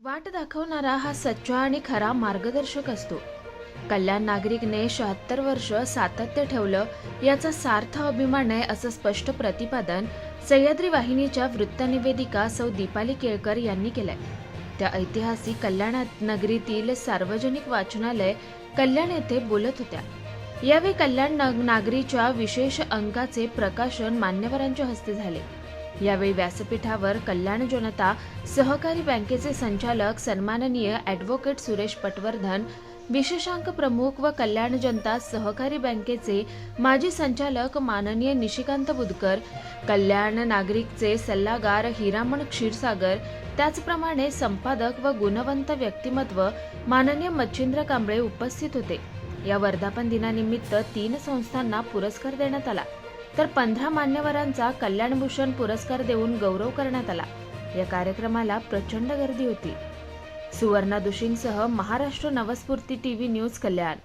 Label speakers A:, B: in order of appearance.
A: वाट दाखवणारा हा सच्चा आणि खरा मार्गदर्शक असतो. कल्याण नागरिकने शहात्तर वर्ष सातत्य ठेवलं याचा सार्थ अभिमान आहे असं स्पष्ट प्रतिपादन सह्याद्री वाहिनीच्या वृत्तनिवेदिका सौ दीपाली केळकर यांनी केलंय. त्या ऐतिहासिक कल्याण नगरीतील सार्वजनिक वाचनालय कल्याण येथे बोलत होत्या. यावेळी कल्याण नागरीच्या विशेष अंकाचे प्रकाशन मान्यवरांच्या हस्ते झाले. यावेळी व्यासपीठावर कल्याण जनता सहकारी बँकेचे संचालक सन्माननीय ॲडव्होकेट सुरेश पटवर्धन विशेषांक प्रमुख व कल्याण जनता सहकारी बँकेचे माजी संचालक माननीय निशिकांत बुदकर कल्याण नागरिकचे सल्लागार हिरामण क्षीरसागर त्याचप्रमाणे संपादक व गुणवंत व्यक्तिमत्व माननीय मच्छिंद्र कांबळे उपस्थित होते. या वर्धापन दिनानिमित्त तीन संस्थांना पुरस्कार देण्यात आला. तर पंधरा मान्यवरांचा कल्याणभूषण पुरस्कार देऊन गौरव करण्यात आला. या कार्यक्रमाला प्रचंड गर्दी होती. सुवर्णा दुषींसह महाराष्ट्र नवस्फूर्ती टीव्ही न्यूज कल्याण.